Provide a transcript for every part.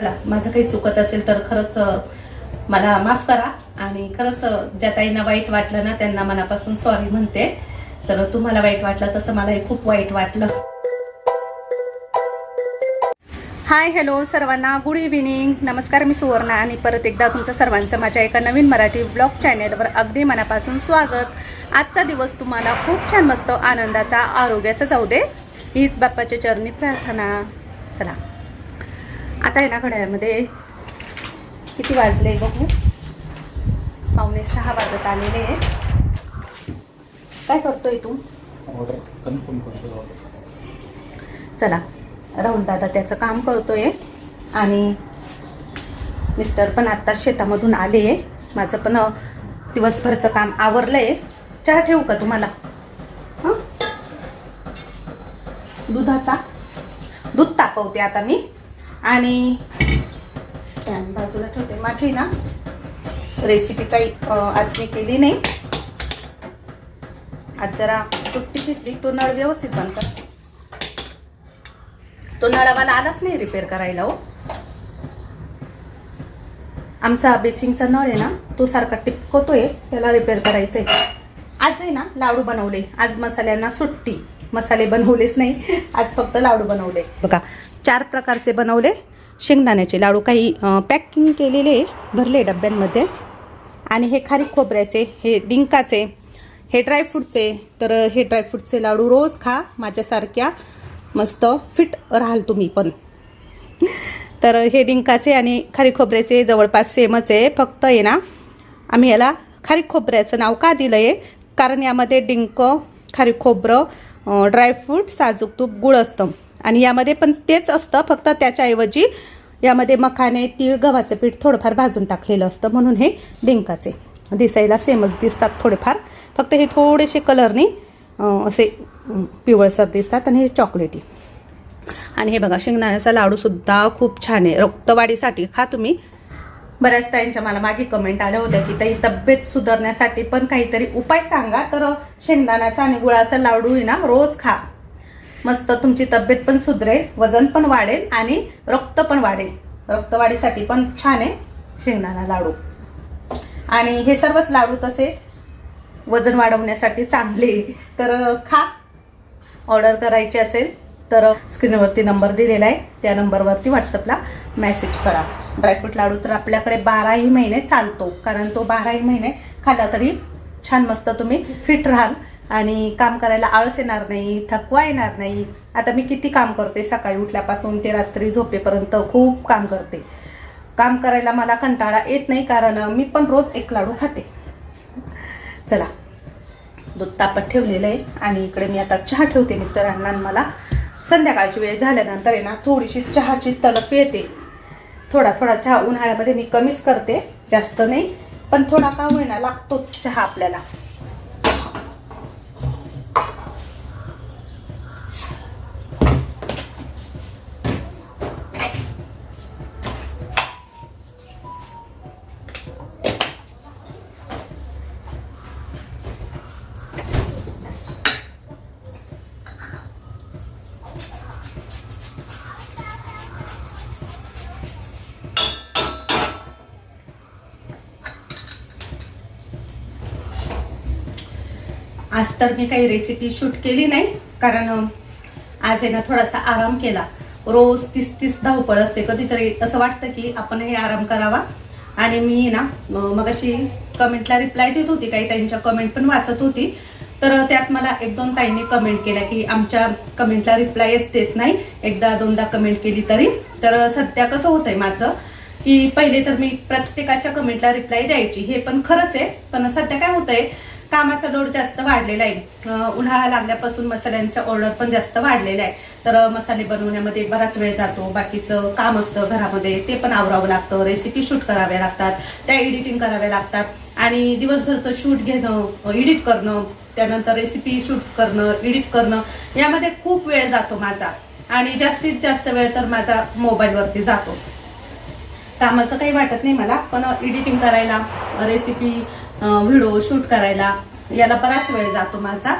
चला माझं काही चुकत असेल तर खरंच मला माफ करा. आणि खरंच ज्या ताईंना वाईट वाटलं ना त्यांना मनापासून सॉरी म्हणते. तर तुम्हाला वाईट वाटलं तसं मलाही खूप वाईट वाटलं. हाय हॅलो सर्वांना. गुड इव्हिनिंग नमस्कार मी सुवर्णा आणि परत एकदा तुमचं सर्वांचं माझ्या एका नवीन मराठी ब्लॉग चॅनेलवर अगदी मनापासून स्वागत. आजचा दिवस तुम्हाला खूप छान मस्त आनंदाचा आरोग्याचा जाऊ दे. हीच बाप्पाच्या चरणी प्रार्थना. चला. आता आहे ना घड्याळमध्ये. किती वाजले बघू. पावणे सहा वाजत आलेले आहे. काय करतोय तू? कन्फर्म करतो चला राहुल दादा त्याचं काम करतोय. आणि मिस्टर पण आत्ता शेतामधून आले माझं पण दिवसभरचं काम आवरलंय. चहा ठेवू का तुम्हाला? हं? दुधाचा? दूध तापवते आता मी. आणि स्टँड बाजूला ठेवते. माझी ना रेसिपी काही आज मी केली नाही. आज जरा सुट्टी घेतली. तो नळ व्यवस्थित बंद कर. तो नळावाला आलाच नाही रिपेअर करायला हो. आमचा बेसिंगचा नळ आहे ना तो सारखा टिपकतोय. त्याला रिपेअर करायचंय. आज आहे ना लाडू बनवले. आज मसाल्यांना सुट्टी. मसाले बनवलेच नाही. आज फक्त लाडू बनवले. बघा चार प्रकारचे बनवले. शेंगदाण्याचे लाडू काही पॅकिंग केलेले भरले डब्यांमध्ये. आणि हे खारीक खोबऱ्याचे हे डिंकाचे हे ड्रायफ्रूटचे तर हे ड्रायफ्रूटचे लाडू रोज खा माझ्यासारख्या मस्त फिट राहाल तुम्ही पण. तर हे डिंकाचे आणि खारी खोबऱ्याचे जवळपास सेमच आहे. फक्त आहे ना आम्ही याला खारी खोबऱ्याचं नाव का दिलं आहे कारण यामध्ये डिंक खारी खोबरं ड्रायफ्रूट साजूक तूप गुळ असतं आणि यामध्ये पण तेच असतं फक्त त्याच्याऐवजी यामध्ये मखाने तीळ गव्हाचं पीठ थोडंफार भाजून टाकलेलं असतं म्हणून हे डिंकाचे. दिसायला सेमच दिसतात थोडेफार. फक्त हे थोडेसे कलरने असे पिवळसर दिसतात आणि हे चॉकलेटी आणि हे बघा शेंगदाण्याचा लाडूसुद्धा खूप छान आहे. रक्तवाढीसाठी खा तुम्ही. बऱ्याच ताईंच्या मला मागे कमेंट आल्या होत्या की ताई तब्येत सुधारण्यासाठी पण काहीतरी उपाय सांगा. तर शेंगदाण्याचा आणि गुळाचा लाडू आहे ना रोज खा. मस्त तुमची तब्येत पण सुधरेल वजन पण वाढेल आणि रक्त पण वाढेल. रक्तवाढीसाठी पण छान आहे शेंगदाणा लाडू. आणि हे सर्वच लाडू तसे वजन वाढवण्यासाठी चांगले तर खा. ऑर्डर करायची असेल तर स्क्रीनवरती नंबर दिलेला आहे. त्या नंबरवरती व्हॉट्सअपला मेसेज करा. ड्रायफ्रूट लाडू तर आपल्याकडे बाराही महिने चालतो. कारण तो बाराही महिने खाल्ला तरी छान मस्त तुम्ही फिट राहाल. आणि काम करायला आळस येणार नाही थकवा येणार नाही. आता मी किती काम करते? सकाळी उठल्यापासून ते रात्री झोपेपर्यंत खूप काम करते. काम करायला मला कंटाळा येत नाही कारण मी पण रोज एक लाडू खाते. चला दूध तापत ठेवलेलं आहे आणि इकडे मी आता चहा ठेवते मिस्टर अण्णा. मला संध्याकाळची वेळ झाल्यानंतर आहे ना थोडीशी चहाची तलफ येते. थोडा थोडा चहा उन्हाळ्यामध्ये मी कमीच करते जास्त नाही. पण थोडा का होईना लागतोच चहा आपल्याला. आज तर मी काही रेसिपी शूट केली नाही कारण आज आहे ना थोडासा आराम केला. रोज तीस तीस धावपळ असते. कधीतरी असं वाटतं की आपण हे आराम करावा. आणि मी ना मग अशी कमेंटला रिप्लाय देत होती. काही ताईंच्या कमेंट पण वाचत होती. तर त्यात मला एक दोन ताईंनी कमेंट केल्या की आमच्या कमेंटला रिप्लायच देत नाही. एकदा दोनदा कमेंट केली तरी. तर सध्या कसं होतंय माझं की पहिले तर मी प्रत्येकाच्या कमेंटला रिप्लाय द्यायची. हे पण खरंच आहे. पण सध्या काय होतंय कामाचा लोड जास्त वाढलेला आहे. उन्हाळा लागल्यापासून मसाल्यांच्या ऑर्डर पण जास्त वाढलेल्या आहे. तर मसाले बनवण्यामध्ये बराच वेळ जातो. बाकीचं काम असतं घरामध्ये ते पण आवरावं लागतं. रेसिपी शूट कराव्या लागतात. त्या एडिटिंग कराव्या लागतात. आणि दिवसभरचं शूट घेणं एडिट करणं त्यानंतर रेसिपी शूट करणं एडिट करणं यामध्ये खूप वेळ जातो माझा. आणि जास्तीत जास्त वेळ तर माझा मोबाईलवरती जातो. कामाचं काही वाटत नाही मला पण एडिटिंग करायला रेसिपी व्हिडिओ शूट करायला याला बराच वेळ जातो माझा.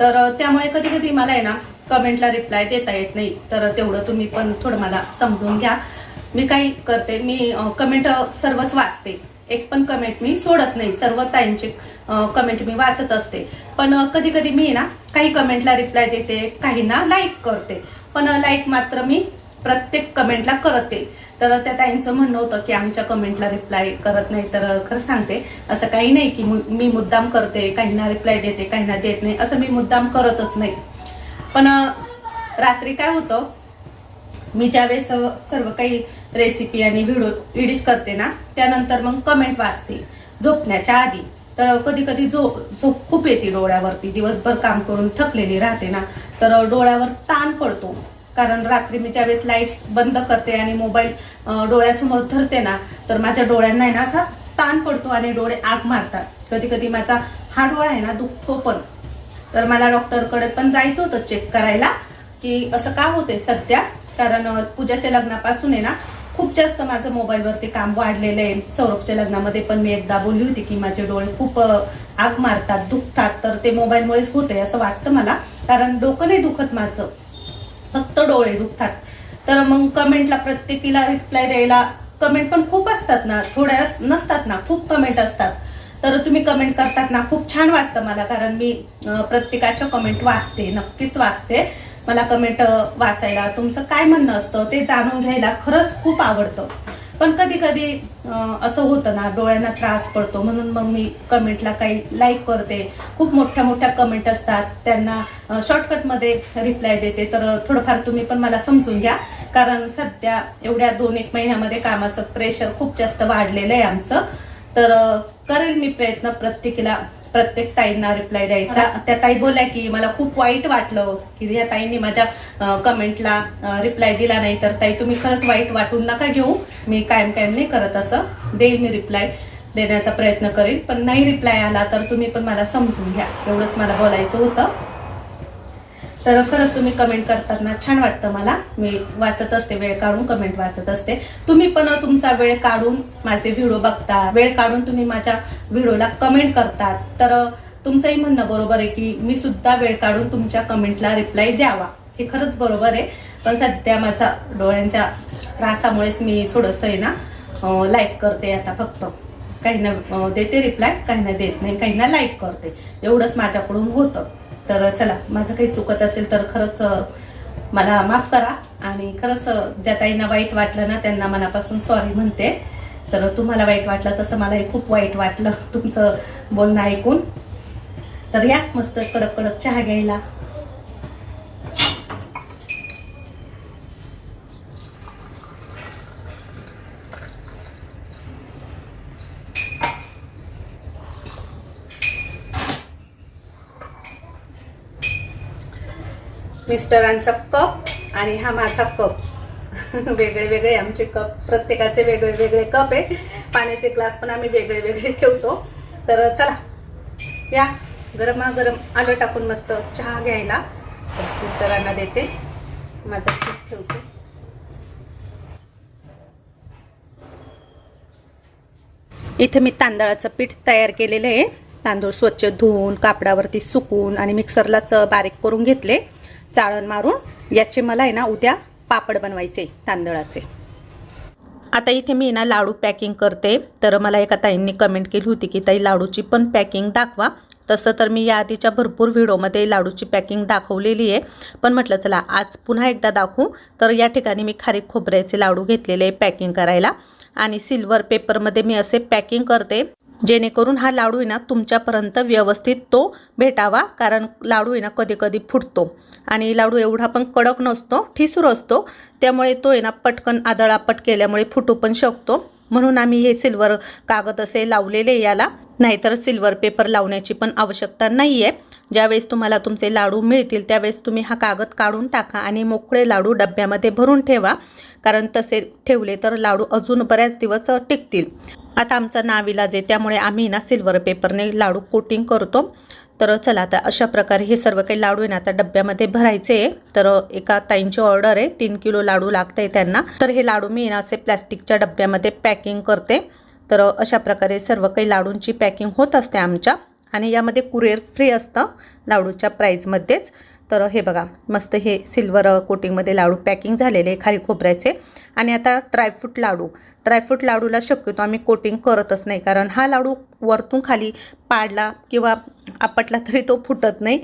तर त्यामुळे कधी कधी मला आहे ना कमेंटला रिप्लाय देता येत नाही. तर तेवढं तुम्ही पण थोडं मला समजून घ्या. मी काही करते मी कमेंट सर्वच वाचते. एक पण कमेंट मी सोडत नाही. सर्व ताईंचे कमेंट मी वाचत असते. पण कधी कधी मी ना काही कमेंटला रिप्लाय देते काहींना लाईक करते. पण लाईक मात्र मी प्रत्येक कमेंटला करते. तर त्या ताईंचं म्हणणं होतं की आमच्या कमेंटला रिप्लाय करत नाही तर खरं सांगते असं काही नाही की मी मुद्दाम करते काहींना रिप्लाय देते काहींना देत नाही असं मी मुद्दाम करतच नाही. पण रात्री काय होतं मी ज्यावेळेस सर्व काही रेसिपी आणि व्हिडिओ एडिट करते ना त्यानंतर मग कमेंट वाचते झोपण्याच्या आधी. तर कधी कधी झो झोप खूप येते डोळ्यावरती दिवसभर काम करून थकलेली राहते ना तर डोळ्यावर ताण पडतो. कारण रात्री मी ज्यावेळेस लाईट्स बंद करते आणि मोबाईल डोळ्यासमोर धरते ना तर माझ्या डोळ्यांना आहे ना असा ताण पडतो आणि डोळे आग मारतात. कधी कधी माझा हा डोळा आहे ना दुखतो पण. तर मला डॉक्टरकडे पण जायचं होतं चेक करायला की असं का होते सध्या? कारण पूजाच्या लग्नापासून आहे ना खूप जास्त माझं मोबाईलवरती काम वाढलेलं आहे. सौरभच्या लग्नामध्ये पण मी एकदा बोलली होती की माझे डोळे खूप आग मारतात दुखतात तर ते मोबाईलमुळेच होते असं वाटतं मला. कारण डोकं नाही दुखत माझं. फक्त डोळे दुखतात. तर मग कमेंटला प्रत्येकीला रिप्लाय द्यायला कमेंट पण खूप असतात ना थोड्या नसतात ना खूप कमेंट असतात. तर तुम्ही कमेंट करतात ना खूप छान वाटतं मला कारण मी प्रत्येकाच्या कमेंट वाचते नक्कीच वाचते. मला कमेंट वाचायला तुमचं काय म्हणणं असतं ते जाणून घ्यायला खरंच खूप आवडतं. पण कधी कधी असं होतं ना डोळ्यांना त्रास पडतो. म्हणून मग मी कमेंटला काही लाईक करते. खूप मोठ्या मोठ्या कमेंट असतात. त्यांना शॉर्टकटमध्ये रिप्लाय देते. तर थोडंफार तुम्ही पण मला समजून घ्या. कारण सध्या एवढ्या दोन एक महिन्यामध्ये कामाचं प्रेशर खूप जास्त वाढलेलं आहे आमचं. तर करेल मी प्रयत्न प्रत्येकीला. प्रत्येक ताईंना रिप्लाय द्यायचा. त्या ताई बोलल्या की मला खूप वाईट वाटलं की या ताईंनी माझ्या कमेंटला रिप्लाय दिला नाही. तर ताई तुम्ही खरंच वाईट वाटून नका घेऊ. मी कायम कायम नाही करत असं. देईल मी रिप्लाय देण्याचा प्रयत्न करेल पण नाही रिप्लाय आला तर तुम्ही पण मला समजून घ्या. एवढंच मला बोलायचं होतं. तर खरंच तुम्ही कमेंट करताना छान वाटतं मला. मी वाचत असते वेळ काढून कमेंट वाचत असते. तुम्ही पण तुमचा वेळ काढून माझे व्हिडिओ बघता. वेळ काढून तुम्ही माझ्या व्हिडिओला कमेंट करतात. तर तुमचंही म्हणणं बरोबर आहे की मी सुद्धा वेळ काढून तुमच्या कमेंटला रिप्लाय द्यावा. हे खरंच बरोबर आहे. पण सध्या माझा डोळ्यांच्या त्रासामुळेच मी थोडंसं आहे ना लाईक करते आता फक्त. काहींना देते रिप्लाय काहींना देत नाही काहींना लाईक करते. एवढंच माझ्याकडून होतं. तर चला माझं काही चुकत असेल तर खरंच मला माफ करा. आणि खरंच ज्या ताईंना वाईट वाटलं ना त्यांना मनापासून सॉरी म्हणते. तर तुम्हाला वाईट वाटलं तसं मलाही खूप वाईट वाटलं तुमचं बोलणं ऐकून. तर या मस्त कडक कडक चहा घ्यायला. मिस्टरांचा कप आणि हा माझा कप. वेगळे वेगळे आमचे कप प्रत्येकाचे वेगळे वेगळे कप आहे पाण्याचे ग्लास पण आम्ही वेगळे वेगळे ठेवतो. तर चला या. गरमागरम आलं टाकून मस्त चहा घ्यायला. मिस्टरांना देते. माझा पीस ठेवते. इथे मी तांदळाचं पीठ तयार केलेलं आहे. तांदूळ स्वच्छ धुवून कापडावरती सुकून आणि मिक्सरलाच बारीक करून घेतले. चाळण मारून याचे मला आहे ना उद्या पापड बनवायचे तांदळाचे. आता इथे मी ना लाडू पॅकिंग करते. तर मला एका ताईंनी कमेंट केली होती की ताई लाडूची पण पॅकिंग दाखवा. तसं तर मी या आधीच्या भरपूर व्हिडिओमध्ये लाडूची पॅकिंग दाखवलेली आहे. पण म्हटलं चला आज पुन्हा एकदा दाखवू. तर या ठिकाणी मी खारीक खोबऱ्याचे लाडू घेतलेले आहे पॅकिंग करायला. आणि सिल्वर पेपरमध्ये मी असे पॅकिंग करते. जेणेकरून हा लाडू आहे ना तुमच्यापर्यंत व्यवस्थित तो भेटावा कारण लाडू आहे ना कधी कधी फुटतो. आणि लाडू एवढा पण कडक नसतो ठिसूर असतो. त्यामुळे तो आहे ना पटकन आदळापट केल्यामुळे फुटू पण शकतो. म्हणून आम्ही हे सिल्वर कागद असे लावलेले याला. नाहीतर सिल्वर पेपर लावण्याची पण आवश्यकता नाही आहे ज्यावेळेस तुम्हाला तुमचे लाडू मिळतील त्यावेळेस तुम्ही हा कागद काढून टाका आणि मोकळे लाडू डब्यामध्ये भरून ठेवा. कारण तसे ठेवले तर लाडू अजून बऱ्याच दिवस टिकतील. आता आमचा नाविलाज आहे. त्यामुळे आम्ही ना सिल्वर पेपरने लाडू कोटिंग करतो. तर चला आता अशा प्रकारे हे सर्व काही लाडू आहे ना आता डब्यामध्ये भरायचे आहे. तर एका ताईंची ऑर्डर आहे. तीन किलो लाडू लागत आहे त्यांना. तर हे लाडू मी ना असे प्लॅस्टिकच्या डब्यामध्ये पॅकिंग करते. तर अशा प्रकारे सर्व काही लाडूंची पॅकिंग होत असते आमच्या. आणि यामध्ये कुरिअर फ्री असतं लाडूच्या प्राईजमध्येच तर हे बघा मस्त हे सिल्वर कोटिंगमध्ये लाडू पॅकिंग झालेले आहे खाली खोबऱ्याचे. आणि आता ड्रायफ्रूट लाडू. ड्रायफ्रूट लाडूला शक्यतो आम्ही कोटिंग करतच नाही कारण हा लाडू वरतून खाली पाडला किंवा आपटला तरी तो फुटत नाही.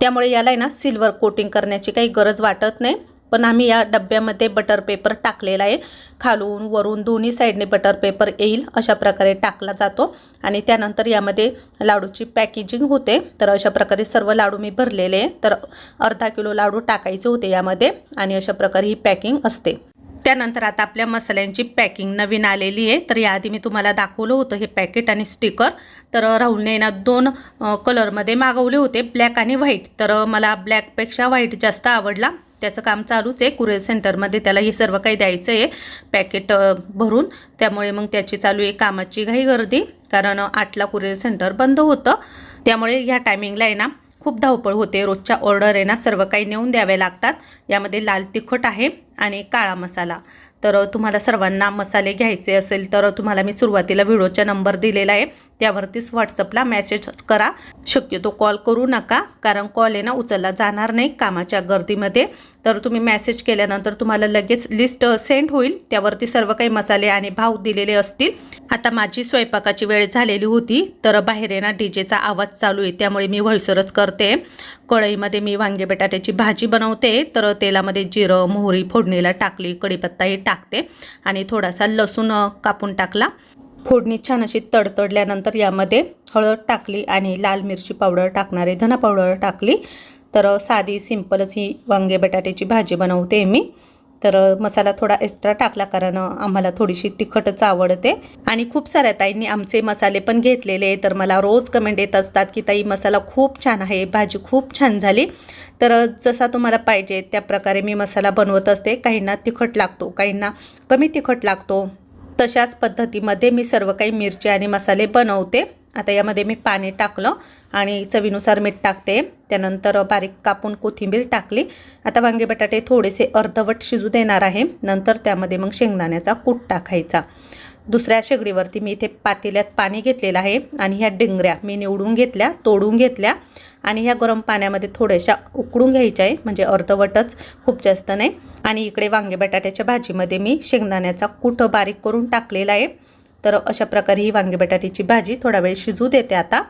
त्यामुळे याला आहे ना सिल्वर कोटिंग करण्याची काही गरज वाटत नाही. पण आम्ही या डब्यामध्ये बटर पेपर टाकलेला आहे. खालून वरून दोन्ही साईडने बटर पेपर येईल अशा प्रकारे टाकला जातो. आणि त्यानंतर यामध्ये लाडूची पॅकेजिंग होते. तर अशा प्रकारे सर्व लाडू मी भरलेले आहे. तर अर्धा किलो लाडू टाकायचे होते यामध्ये आणि अशा प्रकारे ही पॅकिंग असते. त्यानंतर आता आपल्या मसाल्यांची पॅकिंग नवीन आलेली आहे. तर याआधी मी तुम्हाला दाखवलं होतं हे पॅकेट आणि स्टिकर तर राहुलने ना दोन कलरमध्ये मागवले होते. ब्लॅक आणि व्हाईट तर मला ब्लॅकपेक्षा व्हाईट जास्त आवडला. त्याचं काम चालूच आहे. कुरिअर सेंटरमध्ये त्याला हे सर्व काही द्यायचं आहे. पॅकेट भरून. त्यामुळे मग त्याची चालू आहे कामाची घाई गर्दी. कारण आठला कुरिअर सेंटर बंद होतं. त्यामुळे ह्या टायमिंगला आहे ना खूप धावपळ होते. रोजच्या ऑर्डर आहे ना सर्व काही नेऊन द्याव्या लागतात. यामध्ये लाल तिखट आहे आणि काळा मसाला. तर तुम्हाला सर्वांना मसाले घ्यायचे असेल तर तुम्हाला मी सुरुवातीला व्हिडिओचा नंबर दिलेला आहे त्यावरतीच व्हॉट्सअपला मेसेज करा. शक्यतो कॉल करू नका कारण कॉल आहे ना उचलला जाणार नाही कामाच्या गर्दीमध्ये. तर तुम्ही मॅसेज केल्यानंतर तुम्हाला लगेच लिस्ट सेंड होईल. त्यावरती सर्व काही मसाले आणि भाव दिलेले असतील. आता माझी स्वयंपाकाची वेळ झालेली होती तर बाहेर आहे ना डीजेचा आवाज चालू आहे. त्यामुळे मी व्हॉइसरच करते. कढईमध्ये मी वांगे बटाट्याची भाजी बनवते. तर तेलामध्ये जिरं मोहरी फोडणीला टाकली कढीपत्ताही टाकते. आणि थोडासा लसूण कापून टाकला. फोडणी छान अशी तडतडल्यानंतर यामध्ये हळद टाकली आणि लाल मिरची पावडर टाकणारे धना पावडर टाकली. तर साधी सिंपलच ही वांगे बटाट्याची भाजी बनवते मी. तर मसाला थोडा एक्स्ट्रा टाकला कारण आम्हाला थोडीशी तिखटच आवडते. आणि खूप साऱ्या ताईंनी आमचे मसाले पण घेतलेले. तर मला रोज कमेंट येत असतात की ताई मसाला खूप छान आहे भाजी खूप छान झाली. तर जसा तुम्हाला पाहिजे त्या प्रकारे मी मसाला बनवत असते. काहींना तिखट लागतो काहींना कमी तिखट लागतो. तशाच पद्धतीमध्ये मी सर्व काही मिरची आणि मसाले बनवते. आता यामध्ये मी पाणी टाकलं आणि चवीनुसार मीठ टाकते. त्यानंतर बारीक कापून कोथिंबीर टाकली. आता वांगे बटाटे थोडेसे अर्धवट शिजू देणार आहे. नंतर त्यामध्ये मग शेंगदाण्याचा कूट टाकायचा. दुसऱ्या शेगडीवरती मी इथे पातेल्यात पाणी घेतलेलं आहे आणि ह्या डिंगऱ्या मी निवडून घेतल्या तोडून घेतल्या आणि ह्या गरम पाण्यामध्ये थोड्याशा उकडून घ्यायच्या आहे. म्हणजे अर्धवटच खूप जास्त नाही. आणि इकडे वांगे बटाट्याच्या भाजीमध्ये मी शेंगदाण्याचा कूट बारीक करून टाकलेला आहे. तर अशा प्रकारे ही वांगे बटाट्याची भाजी थोडा वेळ शिजू देते आता.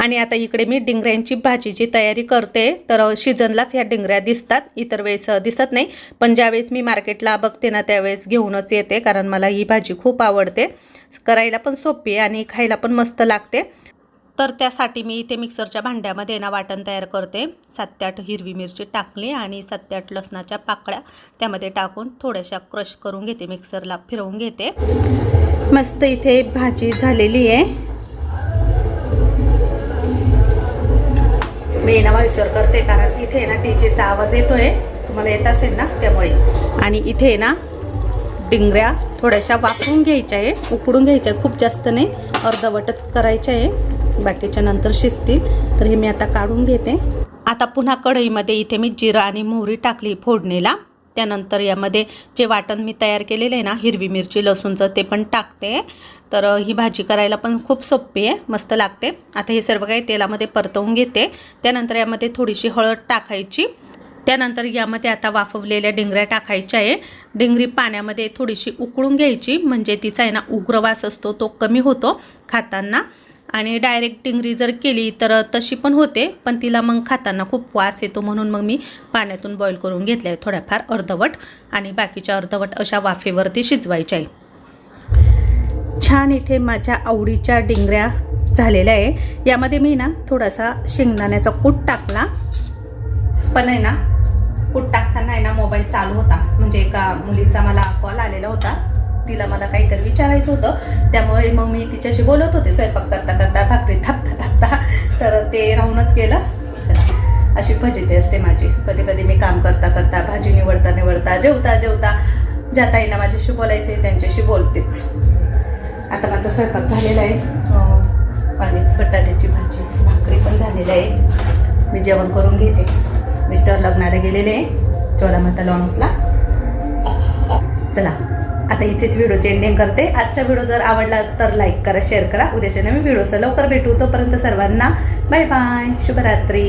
आणि आता इकडे मी डिंगऱ्यांची भाजीची तयारी करते. तर शिजनलाच ह्या डिंगऱ्या दिसतात. इतर वेळेस दिसत नाही. पण ज्यावेळेस मी मार्केटला बघते ना त्यावेळेस घेऊनच येते. कारण मला ही भाजी खूप आवडते. करायला पण सोपी आहे आणि खायला पण मस्त लागते. तर त्यासाठी मी इथे मिक्सरच्या भांड्यामध्ये ना वाटण तयार करते. सात ते आठ हिरवी मिरची टाकली आणि सात ते आठ लसणाच्या पाकळ्या त्यामध्ये टाकून थोड्याशा क्रश करून घेते. मिक्सरला फिरवून घेते. मस्त इथे भाजी झालेली आहे. मी ना विसर करते कारण इथे ना डीजेचा आवाज येतोय. तुम्हाला येत असेल ना त्यामुळे. आणि इथे ना डिंगऱ्या थोड्याशा वापरून घ्यायच्या आहे उकडून घ्यायच्या आहे खूप जास्त नाही अर्धवटच करायच्या आहे. बाकीच्या नंतर शिजतील तर हे मी आता काढून घेते. आता पुन्हा कढईमध्ये इथे मी जिरं आणि मोहरी टाकली फोडणीला. त्यानंतर यामध्ये जे वाटण मी तयार केलेलं आहे ना हिरवी मिरची लसूणचं ते पण टाकते. तर ही भाजी करायला पण खूप सोपी आहे मस्त लागते. आता हे सर्व काही तेलामध्ये परतवून घेते. त्यानंतर यामध्ये थोडीशी हळद टाकायची. त्यानंतर यामध्ये आता वाफवलेल्या डिंगऱ्या टाकायच्या आहे. डिंगरी पाण्यामध्ये थोडीशी उकळून घ्यायची म्हणजे तिचा आहे ना उग्रवास असतो तो कमी होतो खाताना. आणि डायरेक्ट डिंगरी जर केली तर तशी पण होते पण तिला मग खाताना खूप वास येतो म्हणून मग मी पाण्यातून बॉईल करून घेतल्या आहे थोड्याफार अर्धवट आणि बाकीच्या अर्धवट अशा वाफेवरती शिजवायच्या आहे. छान इथे माझ्या आवडीच्या डिंगऱ्या झालेल्या आहे. यामध्ये मी ना थोडासा शेंगदाण्याचा कूट टाकला. पण आहे ना कूट टाकताना आहे ना मोबाईल चालू होता. म्हणजे एका मुलीचा मला कॉल आलेला होता. तिला मला काहीतरी विचारायचं होतं. त्यामुळे मग मी तिच्याशी बोलत होते. स्वयंपाक करता करता भाकरी थापता थापता. तर ते राहूनच गेलं. अशी फजिती असते माझी. कधी कधी मी काम करता करता भाजी निवडता निवडता जेवता जेवता ज्या ताईंना माझ्याशी बोलायचे त्यांच्याशी बोलतेच. आता माझा स्वयंपाक झालेला आहे. अं, बटाट्याची भाजी भाकरी पण झालेली आहे. मी जेवण करून घेते. मिस्टर लग्नाला गेलेले आहे. चोलामाता लॉन्सला. चला. आता इथेच व्हिडिओची एंडिंग करते. आजचा व्हिडिओ जर आवडला तर लाईक करा शेअर करा. उद्याच्या नवीन व्हिडिओचं लवकर भेटू. तोपर्यंत सर्वांना बाय बाय शुभरात्री.